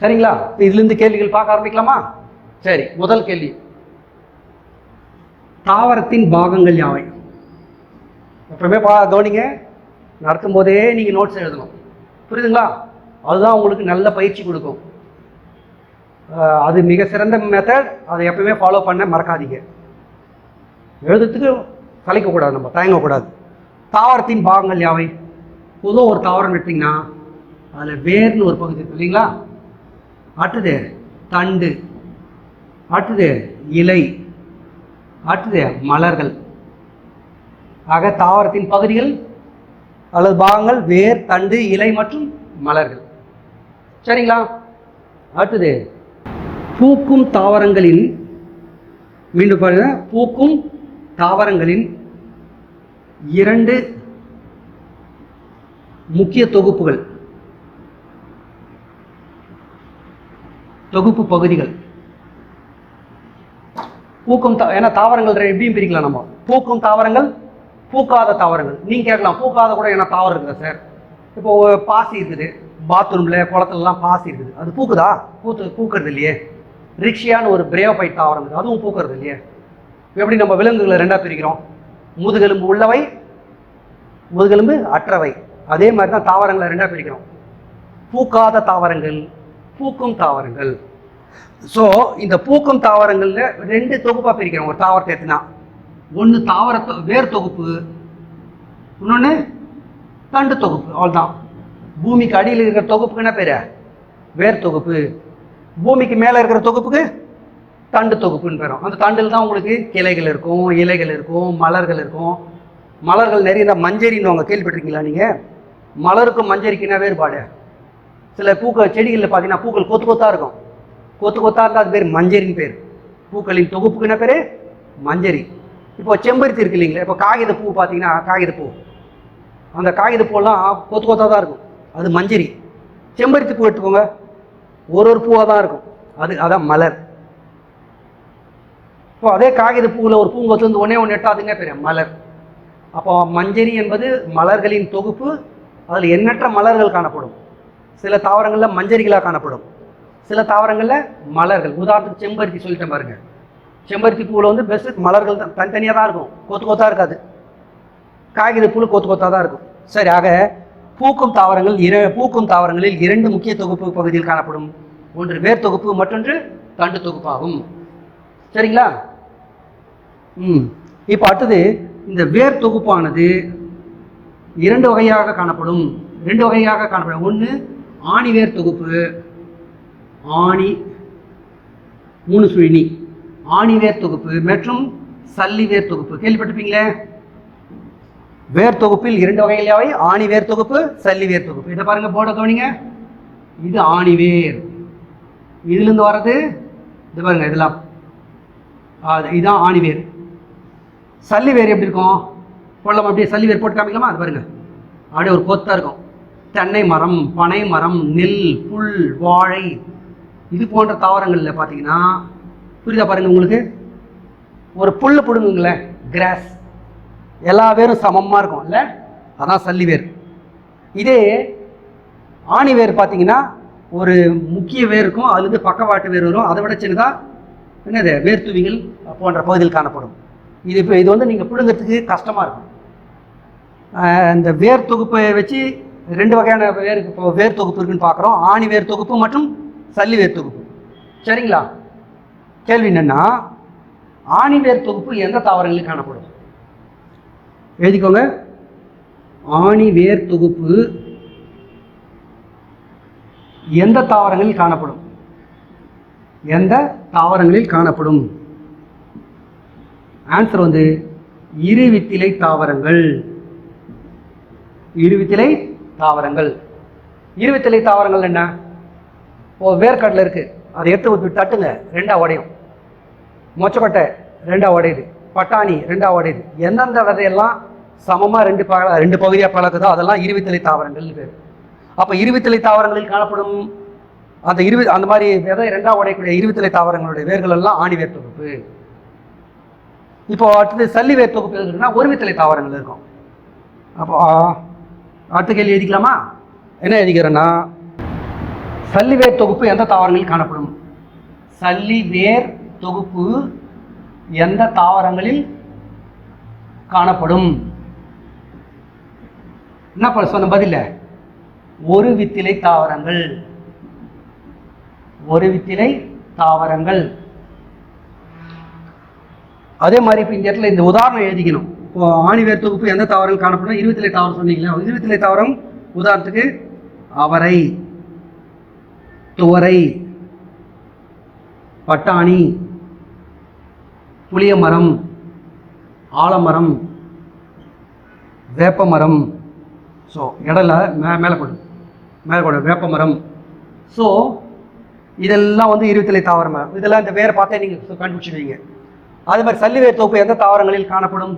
சரிங்களா? இதுலேருந்து கேள்விகள் பார்க்க ஆரம்பிக்கலாமா? சரி முதல் கேள்வி. தாவரத்தின் பாகங்கள் யாவை? எப்பவுமே பா கவனிங்க. நடக்கும்போதே நீங்கள் நோட்ஸ் எழுதணும். புரியுதுங்களா? அதுதான் உங்களுக்கு நல்ல பயிற்சி கொடுக்கும். அது மிக சிறந்த மெத்தட் அதை எப்பவுமே ஃபாலோ பண்ண மறக்காதீங்க. எழுதுறதுக்கு கலைக்கக்கூடாது நம்ம தயங்கக்கூடாது. தாவரத்தின் பாகங்கள் யாவை? பொதுவாக ஒரு தாவரம் எடுத்திங்கன்னா அதில் வேர்னு ஒரு பகுதி இருக்கு இல்லைங்களா? அடுத்தது தண்டு. அடுத்தது இலை. அடுத்தது மலர்கள். ஆக தாவரத்தின் பகுதிகள் அல்லது பாகங்கள் வேர் தண்டு இலை மற்றும் மலர்கள். சரிங்களா? அடுத்தது பூக்கும் தாவரங்களின் மீண்டும் பாருங்க பூக்கும் தாவரங்களின் இரண்டு முக்கிய தொகுப்புகள். தொகுப்பு பகுதிகள். பூக்கும் தா ஏன்னா தாவரங்கள் எப்படியும் பிரிக்கலாம் நம்ம. பூக்கும் தாவரங்கள் பூக்காத தாவரங்கள். நீங்கள் கேட்கலாம் பூக்காத கூட என்ன தாவரம் இருக்குதா சார்? இப்போ பாசி இருக்குது பாத்ரூமில் குளத்துலலாம் பாசி இருக்குது. அது பூக்குதா? பூத்து பூக்கிறது இல்லையே. ரிக்ஷியான்னு ஒரு பிரேவபைட் தாவரம் இருக்குது. அதுவும் பூக்கிறது இல்லையே. எப்படி நம்ம விலங்குகளை ரெண்டாக பிரிக்கிறோம்? முதுகெலும்பு உள்ளவை முதுகெலும்பு அற்றவை. அதே மாதிரி தான் தாவரங்களை ரெண்டாக பிரிக்கிறோம். பூக்காத தாவரங்கள் பூக்கும் தாவரங்கள். ஸோ இந்த பூக்கும் தாவரங்களில் ரெண்டு தொகுப்பாக பிரிக்கிறோம் ஒரு தாவரத்தை எடுத்துனா ஒன்று தாவர வேர் தொகுப்பு. இன்னொன்று தண்டு தொகுப்பு. அவ்வளோதான் பூமிக்கு அடியில் இருக்கிற தொகுப்புக்கு என்ன பேர்? வேர் தொகுப்பு. பூமிக்கு மேலே இருக்கிற தொகுப்புக்கு தண்டு தொகுப்புன்னு பேரும். அந்த தண்டில் தான் உங்களுக்கு கிளைகள் இருக்கும் இலைகள் இருக்கும் மலர்கள் இருக்கும். மலர்கள் நிறைய இந்த மஞ்சரின்னு அவங்க கேள்விப்பட்டிருக்கீங்களா நீங்கள் மலருக்கும் மஞ்சரிக்கு என்ன வேறுபாடு. சில பூக்கள் செடிகளில் பார்த்தீங்கன்னா பூக்கள் கொத்து கொத்தாக இருக்கும். கொத்து கொத்தாக இருந்தால் அது பேர் மஞ்சரின் பேர். பூக்களின் தொகுப்புக்கு என்ன பேர்? மஞ்சரி. இப்போ செம்பருத்தி இருக்கு இல்லைங்களா? இப்போ காகித பூ பார்த்தீங்கன்னா காகித பூ. அந்த காகித பூலாம் கொத்து கொத்தாக தான் இருக்கும். அது மஞ்சரி. செம்பருத்தி பூ எடுத்துக்கோங்க. ஒரு ஒரு பூவாக தான் இருக்கும். அது அதான் மலர். இப்போ அதே காகித பூவில் ஒரு பூங்கொத்து வந்து ஒன்றே ஒன்று எட்டா அதுங்க பேர்? மலர். அப்போ மஞ்சரி என்பது மலர்களின் தொகுப்பு அதில் எண்ணற்ற மலர்கள் காணப்படும். சில தாவரங்களில் மஞ்சரிகளாக காணப்படும். சில தாவரங்களில் மலர்கள். உதாரணத்துக்கு செம்பருத்தி சொல்லிட்டேன் பாருங்க. செம்பருத்தி பூவில் வந்து பெஸ்ட் மலர்கள் தான். தனித்தனியாக தான் இருக்கும். கொத்து கொத்தாக இருக்காது. காகித புழு கொத்து கொத்தாக தான் இருக்கும். சரி ஆக பூக்கும் தாவரங்கள் இர பூக்கும் தாவரங்களில் இரண்டு முக்கிய தொகுப்பு பகுதியில் காணப்படும். ஒன்று வேர் தொகுப்பு மற்றொன்று தண்டு தொகுப்பாகும். சரிங்களா? ம். இப்போ அடுத்தது இந்த வேர் தொகுப்பானது இரண்டு வகையாக காணப்படும். ரெண்டு வகையாக காணப்படும். ஒன்று ஆணிவேர் தொகுப்பு. ஆணி மூணு சுழினி. ஆணிவேர் தொகுப்பு மற்றும் சல்லி வேர் தொகுப்பு. கேள்விப்பட்டிருப்பீங்களே? வேர் தொகுப்பில் இரண்டு வகைகளாவை ஆணி வேர் தொகுப்பு சல்லி வேர் தொகுப்பு. இதை பாருங்க போர்டை கவனிங்க. இது ஆணி வேர் இதுலேருந்து வர்றது இது பாருங்க இதெல்லாம். இதுதான் ஆணி வேர் சல்லி வேர் எப்படி இருக்கும்? கொள்ளம் அப்படியே சல்லி வேர் போட்டு காமிக்கலாமா? அது பாருங்க. அப்படியே ஒரு கொத்தாக இருக்கும். தென்னை மரம் பனை மரம் நெல் புல் வாழை இது போன்ற தாவரங்களில் பார்த்தீங்கன்னா புரியுதா பாருங்க உங்களுக்கு? ஒரு புல் பிடுங்குங்களேன் கிராஸ் எல்லா வேரும் சமமாக இருக்கும் இல்லை அதான் சல்லி வேர். இதே ஆணி வேர் பார்த்தீங்கன்னா ஒரு முக்கிய வேர் இருக்கும் அதுலேருந்து பக்கவாட்டு வேர் வரும். அதை விட சின்னதாக என்னது வேர்த்துவிகள் போன்ற பகுதியில் காணப்படும். இது இப்போ இது வந்து நீங்கள் பிடுங்கிறதுக்கு கஷ்டமாக இருக்கும். இந்த வேர் தொகுப்பை வச்சு ரெண்டு வகையான வேர் இப்போ வேர் தொகுப்பு இருக்குன்னு பார்க்குறோம். ஆணி வேர் தொகுப்பு மற்றும் சல்லி வேர் தொகுப்பு. சரிங்களா? கேள்வி என்னென்னா ஆணி வேர் தொகுப்பு எந்த தாவரங்களில் காணப்படும்? எழுதிக்கோங்க. ஆணி வேர் தொகுப்பு எந்த தாவரங்களில் காணப்படும்? எந்த தாவரங்களில் காணப்படும்? ஆன்சர் வந்து இருவித்திலை தாவரங்கள். இருவித்திலை தாவரங்கள். இருவித்தலை தாவரங்கள் என்ன? ஓ வேர்க்கடலை இருக்குது அதை எடுத்து ஊற்றி தட்டுங்க. ரெண்டாக உடையும். மொச்சக்கொட்டை ரெண்டாக உடையுது. பட்டாணி ரெண்டாக உடையுது. எந்தெந்த விதையெல்லாம் சமமாக ரெண்டு ப ரெண்டு பகுதியாக பழகுதோ அதெல்லாம் இருவித்தலை தாவரங்கள் பேர். அப்போ இருவித்தலை தாவரங்களில் காணப்படும் அந்த இருவி அந்த மாதிரி விதை ரெண்டாக உடையக்கூடிய இருவித்தலை தாவரங்களுடைய வேர்கள் எல்லாம் ஆணி வேர் தொகுப்பு. இப்போ அடுத்தது சல்லி வேர் தொகுப்பு இருக்குன்னா ஒருவித்தலை தாவரங்கள் இருக்கும். அப்போ அடுத்த கேள்வி எழுதிக்கலாமா? என்ன எழுதிக்கிறேன்னா சல்லிவேர் தொகுப்பு எந்த தாவரங்களில் காணப்படும்? சல்லிவேர் தொகுப்பு எந்த தாவரங்களில் காணப்படும்? என்ன பண்ண சொன்ன பதில? ஒரு வித்திலை தாவரங்கள். ஒரு வித்திலை தாவரங்கள். அதே மாதிரி இப்போ இந்த இடத்துல இந்த உதாரணம் எழுதிக்கணும். இப்போ ஆணிவேர் தொகுப்பு எந்த தாவரங்கள் காணப்படும் இருபத்திலை தாவரம் சொன்னீங்களா இருபத்திலை தாவரம் உதாரணத்துக்கு அவரை துவரை பட்டாணி புளிய மரம் ஆலமரம் வேப்ப மரம் ஸோ இடல மே மேலே கொடு மேலே கொடு வேப்ப மரம் ஸோ இதெல்லாம் வந்து இருபத்திலே தாவரம் இதெல்லாம் இந்த வேரை பார்த்தே நீங்கள் கண்டுபிடிச்சிடுவீங்க. அதே மாதிரி சல்லிவேர் தொகுப்பு எந்த தாவரங்களில் காணப்படும்?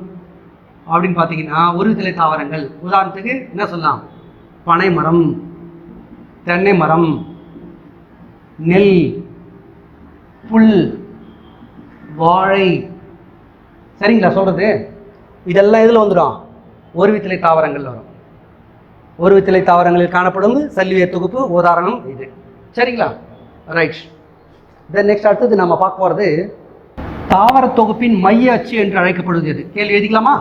அப்படின்னு பார்த்தீங்கன்னா உருவித்திலை தாவரங்கள். உதாரணத்துக்கு என்ன சொல்லலாம்? பனை மரம் தென்னை மரம் நெல் புல் வாழை. சரிங்களா சொல்கிறது இதெல்லாம் இதில் வந்துடும்? ஒரு வித்திலை தாவரங்கள் வரும். ஒரு வித்திலை தாவரங்களில் காணப்படும் சல்லிவேர் தொகுப்பு உதாரணம் இது. சரிங்களா? ரைட் தென் நெக்ஸ்ட் அடுத்தது நம்ம பார்க்க போகிறது தாவர தொகுப்பின் மைய அச்சு என்று அழைக்கப்படுவது கேள்வி எழுதிக்கலாமா?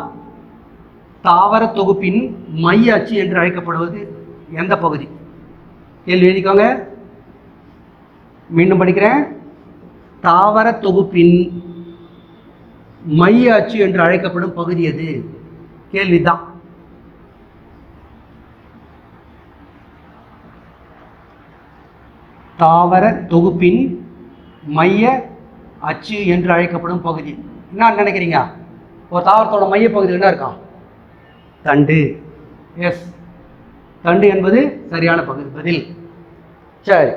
தாவர தொகுப்பின் மைய அச்சு என்று அழைக்கப்படுவது எந்த பகுதி? கேள்வி எழுதிக்கோங்க. மீண்டும் படிக்கிறேன். தாவர தொகுப்பின் மைய அச்சு என்று அழைக்கப்படும் பகுதி எது? கேள்விதான். தாவர தொகுப்பின் மைய அச்சு என்று அழைக்கப்படும் பகுதி. என்ன நினைக்கிறீங்க? ஒரு தாவரத்தோட மைய பகுதி என்ன இருக்கும் தண்டு. எஸ் தண்டு என்பது சரியான பகுதி பதில். சரி.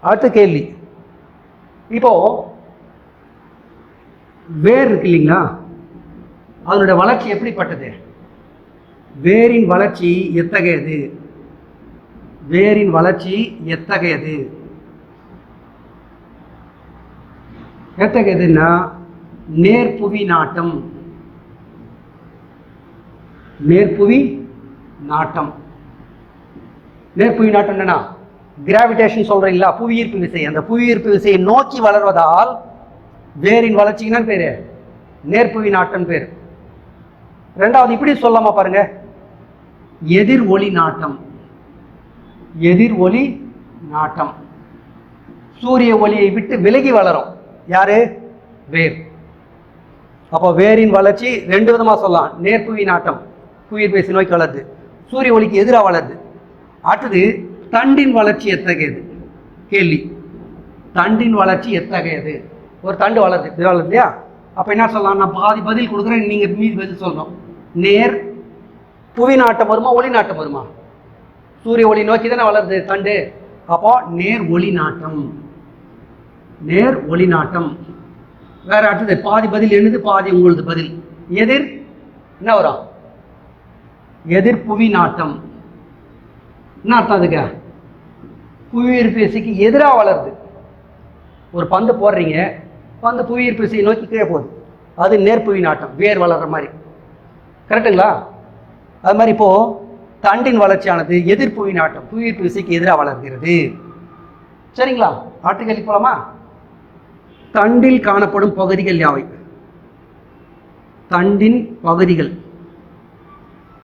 அடுத்த கேள்வி. இப்போ வேர் இருக்கு இல்லைங்களா? அதனுடைய வளர்ச்சி எப்படிப்பட்டது? வேரின் வளர்ச்சி எத்தகையது? வேரின் வளர்ச்சி எத்தகையது? எத்தகையதுன்னா நேர்புவி நாட்டம். நேர்புவி நாட்டம். நேர்புவி நாட்டம் என்னன்னா கிராவிடேஷன் சொல்றீங்களா புவியீர்ப்பு விசை. அந்த புவியீர்ப்பு விசையை நோக்கி வளர்வதால் வேரின் வளர்ச்சிங்கன்னா பேரு நேர்புவி நாட்டம் பேர். ரெண்டாவது இப்படி சொல்லாமா பாருங்க. எதிர் ஒளி நாட்டம். எதிர் ஒளி நாட்டம். சூரிய ஒளியை விட்டு விலகி வளரும். யாரு? வேர். அப்போ வேரின் வளர்ச்சி ரெண்டு விதமா சொல்லலாம். நேர்புவி நாட்டம். புவியீர்ப்பு பேசி நோக்கி வளருது சூரிய ஒளிக்கு எதிராக வளருது. அடுத்தது தண்டின் வளர்ச்சி எத்தகையது? கேள்வி. தண்டின் வளர்ச்சி எத்தகையது? ஒரு தண்டு வளருது. இப்படி வளருது இல்லையா? அப்போ என்ன சொல்லலாம்? நான் பாதி பதில் கொடுக்குறேன் நீங்கள் மீதி பதில் சொல்லணும். நேர் புவி நாட்டம் வருமா ஒளி நாட்டம் வருமா? சூரிய ஒளி நோக்கி தானே வளருது தண்டு. அப்போ நேர் ஒளி நாட்டம். நேர் ஒளி நாட்டம். வேற அடுத்தது பாதி பதில் என்னது? பாதி உங்களது பதில். எதிர் என்ன வரும்? எதிர் புவி நாட்டம். என்ன அர்த்தம் அதுக்கு? புவியீர்ப்பு விசைக்கு எதிராக வளருது. ஒரு பந்து போடுறீங்க பந்து புவியீர்ப்பு விசையை நோக்கி கீழே போகுது. அது நேர்புவி நாட்டம் வேர் வளர்ற மாதிரி. கரெக்டுங்களா அது மாதிரி இப்போ தண்டின் வளர்ச்சியானது எதிர்ப்புவி நாட்டம் புவியீர்ப்பு விசைக்கு எதிராக வளர்கிறது. சரிங்களா? ஆட்டுக்கல்வி போலாமா? தண்டில் காணப்படும் பகுதிகள் யாவை? தண்டின் பகுதிகள்.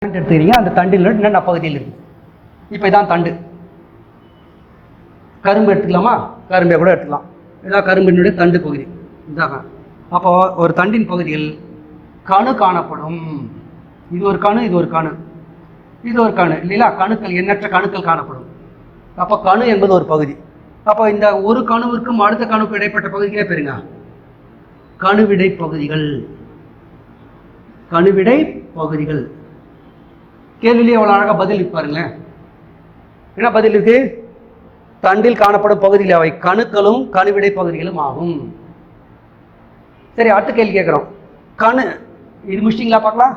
எடுத்துக்கிறீங்க அந்த தண்டில் என்னென்ன பகுதியில் இருக்கு. இப்போ இதான் தண்டு. கரும்பு எடுத்துக்கலாமா? கரும்பை கூட எடுத்துக்கலாம். இதான் கரும்பினுடைய தண்டு பகுதி. இதாக அப்போ ஒரு தண்டின் பகுதியில் கணு காணப்படும். இது ஒரு கணு இது ஒரு கணு. இது ஒரு கணு. இல்லைங்களா? கணுக்கள் எண்ணற்ற கணுக்கள் காணப்படும். அப்போ கணு என்பது ஒரு பகுதி. அப்போ இந்த ஒரு கணுவிற்கும் அடுத்த கணுக்கு இடைப்பட்ட பகுதிகளே பெருங்க. கணுவிடை பகுதிகள். கணுவிடை பகுதிகள். கேள்வியிலே அவ்வளோ அழகாக பதில் பாருங்களேன். என்ன பதில் இருக்கு? தண்டில் காணப்படும் பகுதியில் அவை கணுக்களும் கணுவிடை பகுதிகளும் ஆகும். சரி அடுத்த கேள்வி கேட்குறோம். கணு இது முடிச்சிட்டிங்களா பார்க்கலாம்?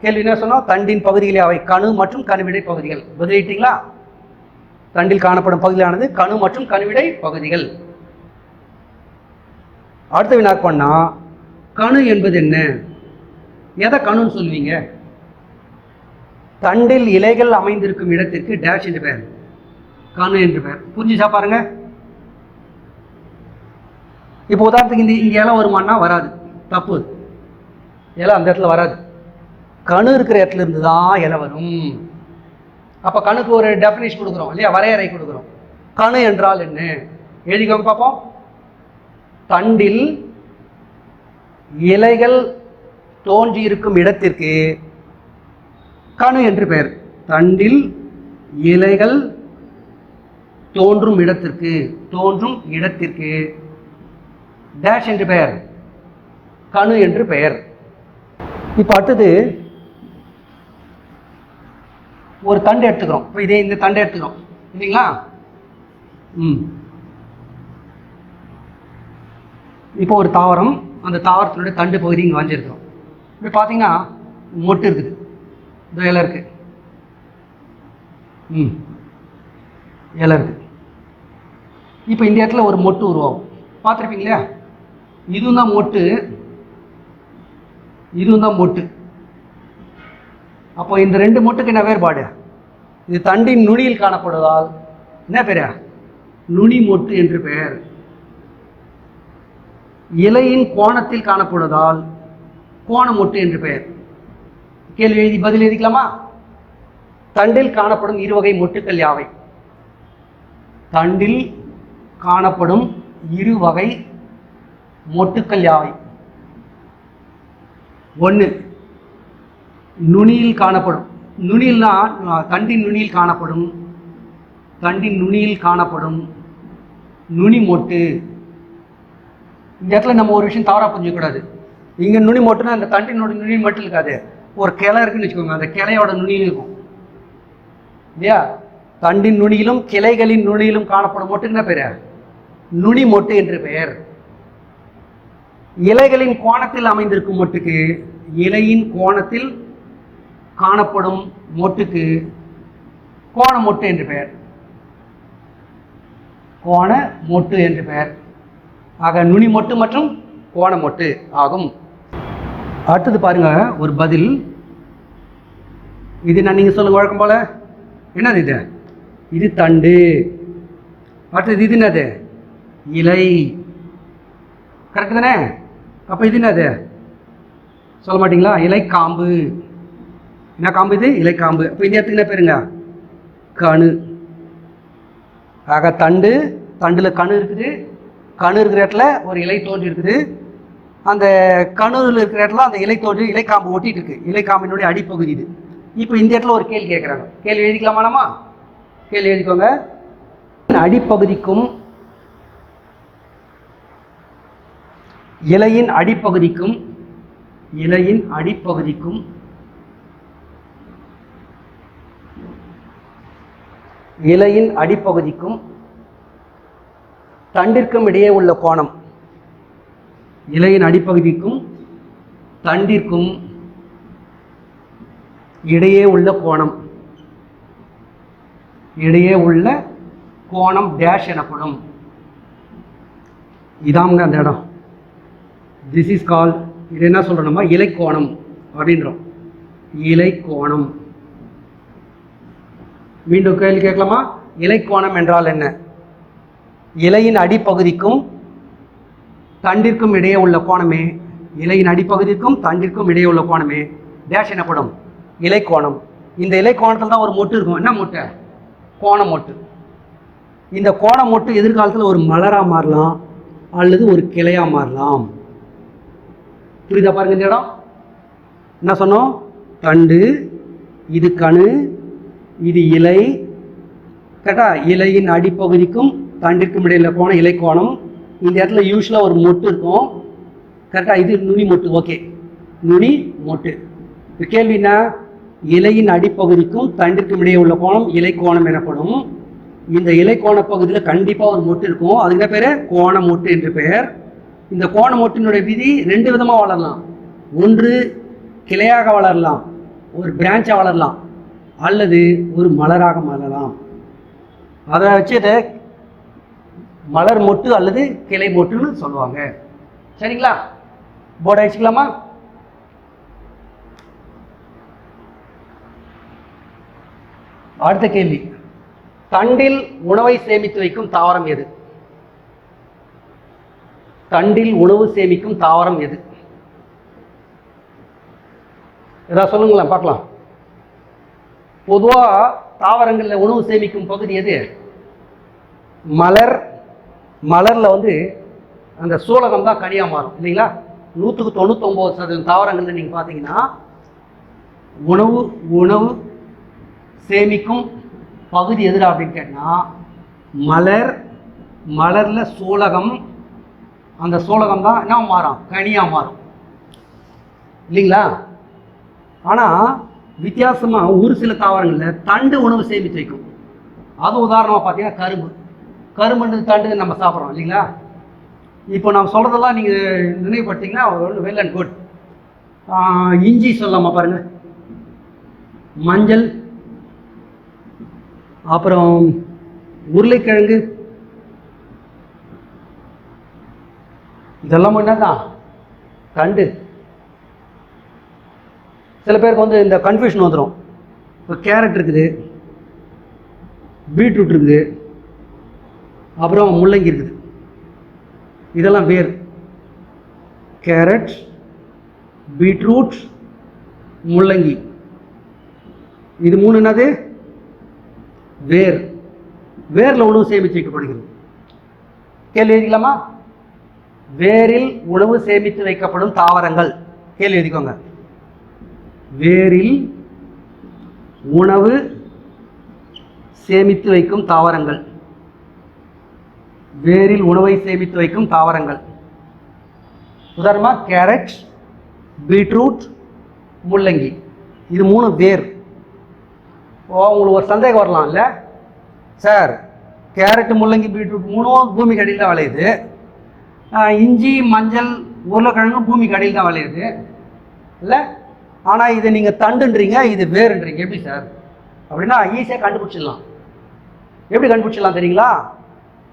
கேள்வி என்ன சொன்னோம்? தண்டின் பகுதிகளே அவை கணு மற்றும் கணுவிடை பகுதிகள். பதிலிட்டீங்களா தண்டில் காணப்படும் பகுதியானது கணு மற்றும் கணுவிடை பகுதிகள். அடுத்த வினாக்கு பண்ணால் கணு என்பது என்ன? எதை கணுன்னு சொல்லுவீங்க? தண்டில் இலைகள் அமைந்திருக்கும் இடத்திற்கு டேஷ் என்று பெயர். கணு என்று பெயர். புரிஞ்சுச்சா பாருங்க? இப்போ உதாரணத்துக்கு இந்த இங்கே இலை வருமானா வராது. தப்பு. இலை அந்த இடத்துல வராது. கணு இருக்கிற இடத்துல இருந்து தான் இலை வரும். அப்போ கணுக்கு ஒரு டெஃபினேஷன் கொடுக்குறோம் இல்லையா? வரையறை கொடுக்குறோம். கணு என்றால் என்ன? எழுதிக்கோங்க பார்ப்போம் தண்டில் இலைகள் தோன்றி இருக்கும் இடத்திற்கு கணு என்று பெயர். தண்டில் இலைகள் தோன்றும் இடத்திற்கு தோன்றும் இடத்திற்கு. டேஷ் என்று பெயர். கணு என்று பெயர். இப்போ அடுத்தது ஒரு தண்டு எடுத்துக்கிறோம். இப்போ இதே இந்த தண்டை எடுத்துக்கிறோம். இல்லைங்களா? ம். இப்போ ஒரு தாவரம் அந்த தாவரத்தினுடைய தண்டு பகுதி இங்கே வரைஞ்சிருக்கிறோம் இப்படி பார்த்தீங்கன்னா மொட்டு இருக்குது. இந்த இலை ம். இலை இருக்கு இப்போ இந்த இடத்துல ஒரு மொட்டு உருவாகும். பார்த்துருப்பீங்க இல்லையா இதுவும் தான் மொட்டு. இதுவும் தான் மொட்டு. அப்போ இந்த ரெண்டு மொட்டுக்கு என்ன வேறுபாடு? இது தண்டின் நுனியில் காணப்படுவதால் என்ன பேர் நுனி மொட்டு என்று பெயர். இலையின் கோணத்தில் காணப்படுவதால் கோண மொட்டு என்று பெயர். கேள்வி எழுதி பதில் எழுதிக்கலாமா? தண்டில் காணப்படும் இருவகை மொட்டுக்கள் யாவை? தண்டில் காணப்படும் இரு வகை மொட்டுக்கள் யாவை? ஒன்று நுனியில் காணப்படும். நுனியில்னா தண்டின் நுனியில் காணப்படும். தண்டின் நுனியில் காணப்படும் நுனி மொட்டு. இந்த இடத்துல நம்ம ஒரு விஷயம் தவறாக புரிஞ்சக்கூடாது இங்கே நுனி மொட்டுனா அந்த தண்டினோட நுனி மட்டும் இருக்காது. ஒரு கிளை இருக்குன்னு வச்சுக்கோங்க அந்த கிளையோட நுனியில் இருக்கும். இல்லையா? தண்டின் நுனியிலும் கிளைகளின் நுனியிலும் காணப்படும் மொட்டுக்கு என்ன பெயர் நுனி மொட்டு என்று பெயர். இலைகளின் கோணத்தில் அமைந்திருக்கும் மொட்டுக்கு இலையின் கோணத்தில் காணப்படும் மொட்டுக்கு கோண மொட்டு என்று பெயர். கோண மொட்டு என்று பெயர். ஆக நுனி மொட்டு மற்றும் கோண மொட்டு ஆகும். அடுத்தது பாருங்க ஒரு பதில். இது நான் நீங்கள் சொல்லுங்க வழக்கம் போல். என்னது இது? இது தண்டு. அடுத்தது இது என்னது? இலை. கரெக்டு தானே? அப்போ இது என்னது? சொல்ல மாட்டிங்களா? இலை காம்பு என்ன காம்பு இது? இலைக்காம்பு. அப்போ இந்த இடத்துக்கு என்ன பேருங்க? கணு ஆக தண்டு தண்டில் கணு இருக்குது. கணு இருக்கிற இடத்துல ஒரு இலை தோன்றி இருக்குது அந்த கணுவில் இருக்கிற இடத்துல அந்த இலை தோன்றி இலைக்காம்பு ஒட்டிட்டு இருக்கு. இலைக்காம்பினுடைய அடிப்பகுதி இது. இப்போ இந்த இடத்துல ஒரு கேள்வி கேட்குறாங்க. கேள்வி எழுதிக்கலாமா நம்ம கேள்வி எழுதிக்கோங்க. அடிப்பகுதிக்கும் இலையின் அடிப்பகுதிக்கும் இலையின் அடிப்பகுதிக்கும் இலையின் அடிப்பகுதிக்கும் தண்டிற்கும் இடையே உள்ள கோணம். இலையின் அடிப்பகுதிக்கும் தண்டிற்கும் இடையே உள்ள கோணம். இடையே உள்ள கோணம் டேஷ் எனப்படும். இதாங்க அந்த இடம். திஸ் இஸ் கால் இது என்ன சொல்கிறோம்னா இலை இலைக்கோணம் அப்படின்றோம். இலைக்கோணம். மீண்டும் கேள்வி கேட்கலாமா? இலைக்கோணம் என்றால் என்ன? இலையின் அடிப்பகுதிக்கும் தண்டிற்கும் இடையே உள்ள கோணமே இலையின் அடிப்பகுதிக்கும் தண்டிற்கும் இடையே உள்ள கோணமே. டேஷ் எனப்படும். கோணம் இந்த இலை கோணத்தில் தான் ஒரு மொட்டு இருக்கும். என்ன மொட்டை? கோண மொட்டு. இந்த கோண மொட்டு எதிர்காலத்தில் ஒரு மலராக மாறலாம் அல்லது ஒரு கிளையாக மாறலாம். புரியுதா பாருங்க இந்த இடம்? என்ன சொன்னோம்? தண்டு இது கணு இது இலை. கரெக்டா இலையின் அடிப்பகுதிக்கும் தண்டிற்கும் இடையில கோணம் இலை கோணம் இந்த இடத்துல யூஸ்வலாக ஒரு மொட்டு இருக்கும். கரெக்டாக இது நுனி மொட்டு ஓகே நுனி மொட்டு. கேள்வினா இலையின் அடிப்பகுதிக்கும் தண்டிற்கும் இடையே உள்ள கோணம் இலை கோணம் எனப்படும். இந்த இலை கோண பகுதியில் கண்டிப்பாக ஒரு மொட்டு இருக்கும். அதுக்கு பேர்? கோண மொட்டு என்று பெயர். இந்த கோண மொட்டினுடைய விதி ரெண்டு விதமாக வளரலாம். ஒன்று கிளையாக வளரலாம். ஒரு பிரான்ச்சாக வளரலாம். அல்லது ஒரு மலராக மலரலாம் அதை வச்சு இதை மலர் மொட்டு அல்லது கிளை மொட்டுன்னு சொல்லுவாங்க. சரிங்களா? போர்டு அடிச்சுக்கலாமா? அடுத்த கேள்வி. தண்டில் உணவை சேமித்து வைக்கும் தாவரம் எது? தண்டில் உணவு சேமிக்கும் தாவரம் எது? ஏதாவது சொல்லுங்களேன் பார்க்கலாம். பொதுவாக தாவரங்களில் உணவு சேமிக்கும் பகுதி எது? மலர் மலரில் வந்து அந்த சூலகம் தான் கனியாக மாறும் இல்லைங்களா? நூற்றுக்கு தொண்ணூத்தொம்பது சதவீதம் தாவரங்களில் நீங்கள் பார்த்தீங்கன்னா உணவு உணவு சேமிக்கும் பகுதி எதிராக அப்படின்னு கேட்டால் மலர் மலரில் சூலகம் அந்த சூலகம் தான் என்ன மாறும்? கனியாக மாறும். இல்லைங்களா? ஆனால் வித்தியாசமாக ஒரு சில தாவரங்களில் தண்டு உணவு சேமித்து வைக்கும். அது உதாரணமாக பார்த்தீங்கன்னா கரும்பு. கருமண்டு தண்டு நம்ம சாப்பிட்றோம் இல்லைங்களா? இப்போ நான் சொல்கிறதெல்லாம் நீங்கள் நினைவுபடுத்திங்கன்னா வெல் அண்ட் குட் இஞ்சி சொல்லாமா பாருங்கள் மஞ்சள் அப்புறம் உருளைக்கிழங்கு. இதெல்லாம் என்னதான் தண்டு. சில பேருக்கு வந்து இந்த கன்ஃபியூஷன் வந்துடும் இப்போ கேரட் இருக்குது பீட்ரூட் இருக்குது. அப்புறம் முள்ளங்கி இருக்குது. இதெல்லாம் வேர். கேரட் பீட்ரூட் முள்ளங்கி. இது மூணு என்னது? வேர். வேரில் உணவு சேமித்து வைக்கப்படுகிறது கேள்வி எழுதிக்கலாமா? வேரில் உணவு சேமித்து வைக்கப்படும் தாவரங்கள். கேள்வி எழுதிக்கோங்க. வேரில் உணவு சேமித்து வைக்கும் தாவரங்கள். வேரில் உணவை சேமித்து வைக்கும் தாவரங்கள். உதாரணமாக கேரட் பீட்ரூட் முள்ளங்கி. இது மூணு வேர். ஓ உங்களுக்கு ஒரு சந்தேகம் வரலாம் இல்லை சார் கேரட் முள்ளங்கி பீட்ரூட் மூணும் பூமி அடியில் தான் விளையுது. இஞ்சி மஞ்சள் உருளைக்கிழங்கு பூமி அடியில் தான் விளையுது. இல்லை? ஆனால் இதை நீங்கள் தண்டுன்றீங்க இது வேறுன்றீங்க எப்படி சார்? அப்படின்னா ஈஸியாக கண்டுபிடிச்சிடலாம். எப்படி கண்டுபிடிச்சிடலாம் தெரியுங்களா?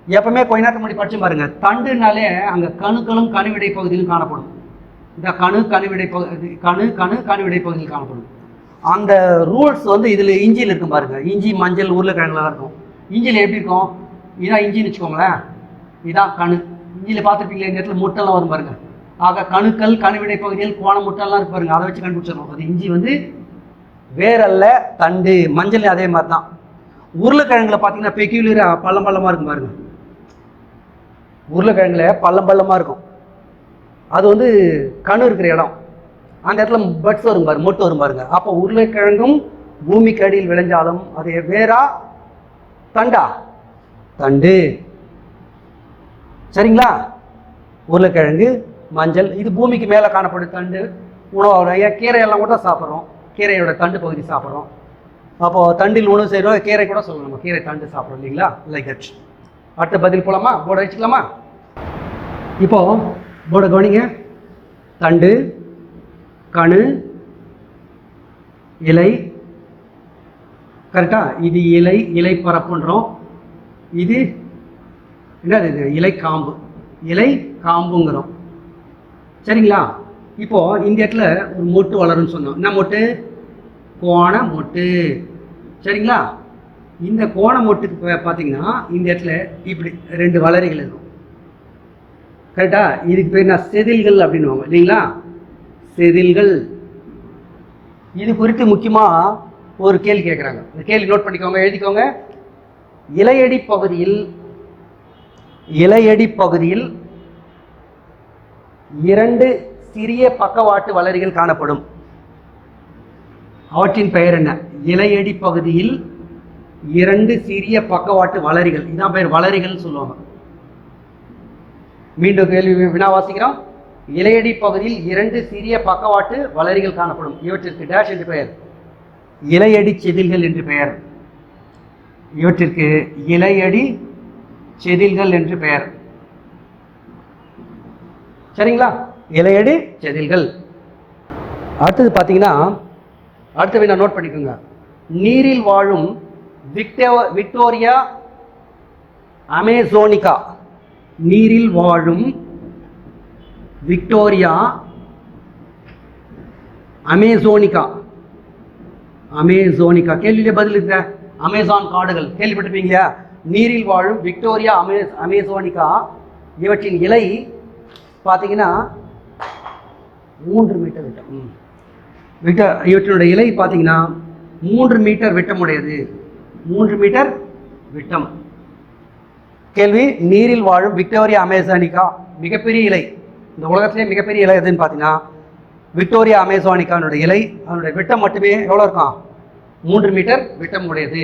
எப்பவுமே கொஞ்ச நேரத்துக்கு முன்னாடி படிச்சு பாருங்க. தண்டுனாலே அங்கே கணுக்களும் கணுவிடை பகுதியிலும் காணப்படும். இந்த கணு கணுவிடை பகுதி கணு கணு கணுவிடை பகுதியில் காணப்படும். அந்த ரூல்ஸ் வந்து இதில் இஞ்சியில் இருக்கும் பாருங்க. இஞ்சி மஞ்சள் உருளைக்கிழங்குல தான் இருக்கும். இஞ்சியில் எப்படி இருக்கும்? இதான் இஞ்சின்னு வச்சுக்கோங்களேன். இதான் கணு. இஞ்சியில் பார்த்துருப்பீங்களா? இந்த இடத்துல முட்டெல்லாம் வரும் பாருங்க. ஆக கணுக்கள் கணுவிடை பகுதியில் கோண முட்டெல்லாம் இருக்கு பாருங்க. அதை வச்சு கண்டுபிடிச்சிடணும். அது இஞ்சி வந்து வேறல்ல தண்டு மஞ்சள் அதே மாதிரி தான் உருளைக்கிழங்குல பார்த்தீங்கன்னா பெக்யூலியராக பள்ளம் பள்ளமாக இருக்கும் பாருங்க. உருளைக்கிழங்குல பள்ளம் பள்ளமாக இருக்கும். அது வந்து கணு இருக்கிற இடம். அந்த இடத்துல பட்ஸ் வரும் பாருங்க மொட்டு வரும் பாருங்க. அப்போ உருளைக்கிழங்கும் பூமிக்கு அடியில் விளைஞ்சாலும் அது வேறா தண்டா? தண்டு. சரிங்களா? உருளைக்கிழங்கு மஞ்சள் இது பூமிக்கு மேலே காணப்படும் தண்டு உணவு கீரையெல்லாம் கூட சாப்பிட்றோம். கீரையோட தண்டு பகுதி சாப்பிட்றோம். அப்போது தண்டில் உணவு செய்கிறோம் கீரை கூட சொல்லணும் நம்ம கீரை தண்டு சாப்பிட்றோம் இல்லைங்களா? லைக் அடுத்த பதில் போலாமா? போர்டு வச்சுக்கலாமா இப்போ போர்டை கவனிங்க. தண்டு கணு இலை. கரெக்டாக இது இலை இலை பரப்புன்றோம். இது என்னது இது? இலை காம்பு. இலை காம்புங்கிறோம். சரிங்களா? இப்போது இந்த இடத்துல ஒரு மொட்டு வளரும்னு சொன்னோம். என்ன மொட்டு? கோண மொட்டு. சரிங்களா? இந்த கோண மொட்டுக்கு பார்த்தீங்கன்னா இந்த இடத்துல இப்படி ரெண்டு வளரிகள் இருக்கும். கரெக்டா இதுக்கு பேர் நான் செதில்கள் அப்படின்னுவாங்க. இல்லைங்களா? செதில்கள். இது குறித்து முக்கியமாக ஒரு கேள்வி கேட்குறாங்க இந்த கேள்வி நோட் பண்ணிக்கோங்க எழுதிக்கோங்க. இலையடி பகுதியில் இலையடி பகுதியில் இரண்டு சிறிய பக்கவாட்டு வளரிகள் காணப்படும். அவற்றின் பெயர் என்ன? இலையடி பகுதியில் இரண்டு சிறிய பக்கவாட்டு வளரிகள். இதான் பெயர் வளரிகள்னு சொல்லுவாங்க. மீண்டும் கேள்வி வினா வாசிக்கிறோம். இலையடி பகுதியில் இரண்டு சிறிய பக்கவாட்டு வளரிகள் காணப்படும். இவற்றிற்கு டேஷ் என்று பெயர். இலையடி செதில்கள் என்று பெயர். இவற்றிற்கு இலையடி செதில்கள் என்று பெயர். சரிங்களா? இலையடி செதில்கள். அடுத்தது பார்த்தீங்கன்னா அடுத்த நான் நோட் பண்ணிக்கோங்க. நீரில் வாழும் விக்டோ விக்டோரியா அமேசோனிகா. நீரில் வாழும் விக்டோரியா அமேசோனிகா. அமேசோனிகா. கேள்வியிலே பதில் இருக்க அமேசான் காடுகள். கேள்விப்பட்டிருப்பீங்க நீரில் வாழும் விக்டோரியா அமே அமேசோனிகா இவற்றின் இலை பார்த்தீங்கன்னா மூன்று மீட்டர் விட்டம். விட்ட இவற்றினுடைய இலை பார்த்தீங்கன்னா மூன்று மீட்டர் விட்டமுடையது. மூன்று மீட்டர் விட்டம். கேள்வி நீரில் வாழும் விக்டோரியா அமேசானிக்கா மிகப்பெரிய இலை. இந்த உலகத்திலே மிகப்பெரிய இலை எதுன்னு பார்த்தீங்கன்னா விக்டோரியா அமேசானிக்கானுடைய இலை. அதனுடைய விட்டம் மட்டுமே எவ்வளோ இருக்கும்? மூன்று மீட்டர் விட்டம் உடையது.